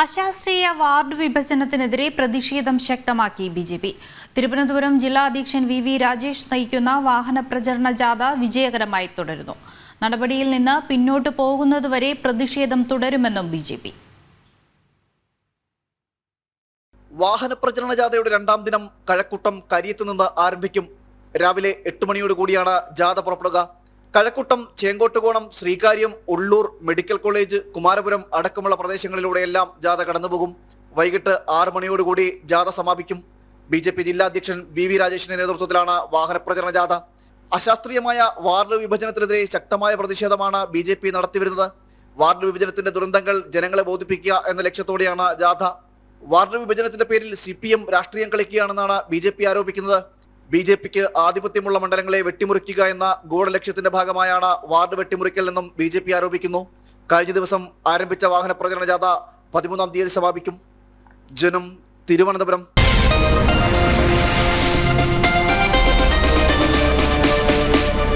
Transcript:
അശാസ്ത്രീയ ward വിഭജനത്തിനെതിരെ പ്രതിഷേധം ശക്തമാക്കി B J P. Thiruvananthapuram ജില്ലാ അധ്യക്ഷൻ വി വി രാജേഷ് നയിക്കുന്ന വാഹന പ്രചരണ ജാഥ വിജയകരമായി തുടരുന്നു. നടപടിയിൽ നിന്ന് പിന്നോട്ട് പോകുന്നതുവരെ പ്രതിഷേധം തുടരുമെന്നും ബി ജെ പി. വാഹന പ്രചരണ ജാഥയുടെ രണ്ടാം ദിനം കഴക്കൂട്ടം കരിയത്ത് നിന്ന് ആരംഭിക്കും. രാവിലെ എട്ട് മണിയോട് കൂടിയാണ് ജാഥ പുറപ്പെടുക. കഴക്കൂട്ടം ചേങ്കോട്ടുകോണം ശ്രീകാര്യം ഉള്ളൂർ മെഡിക്കൽ കോളേജ് കുമാരപുരം അടക്കമുള്ള പ്രദേശങ്ങളിലൂടെയെല്ലാം ജാഥ കടന്നുപോകും. വൈകിട്ട് ആറ് മണിയോടുകൂടി ജാഥ സമാപിക്കും. ബി ജെ പി ജില്ലാ അധ്യക്ഷൻ വി വി രാജേഷിന്റെ നേതൃത്വത്തിലാണ് വാഹന പ്രചരണ ജാഥ. അശാസ്ത്രീയമായ വാർഡ് വിഭജനത്തിനെതിരെ ശക്തമായ പ്രതിഷേധമാണ് ബി ജെ പി നടത്തിവരുന്നത്. വാർഡ് വിഭജനത്തിന്റെ ദുരന്തങ്ങൾ ജനങ്ങളെ ബോധിപ്പിക്കുക എന്ന ലക്ഷ്യത്തോടെയാണ് ജാഥ. വാർഡ് വിഭജനത്തിന്റെ പേരിൽ സി പി എം രാഷ്ട്രീയം കളിക്കുകയാണെന്നാണ് ബി ജെ പി ആരോപിക്കുന്നത്. ബി ജെ പിക്ക് ആധിപത്യമുള്ള മണ്ഡലങ്ങളെ വെട്ടിമുറിക്കുക എന്ന ഗൂഢലക്ഷ്യത്തിന്റെ ഭാഗമായാണ് വാർഡ് വെട്ടിമുറിക്കൽ എന്നും ബി ജെ പി ആരോപിക്കുന്നു. കഴിഞ്ഞ ദിവസം ആരംഭിച്ച വാഹന പ്രചരണ ജാഥ പതിമൂന്നാം തീയതി സമാപിക്കും. ജനം തിരുവനന്തപുരം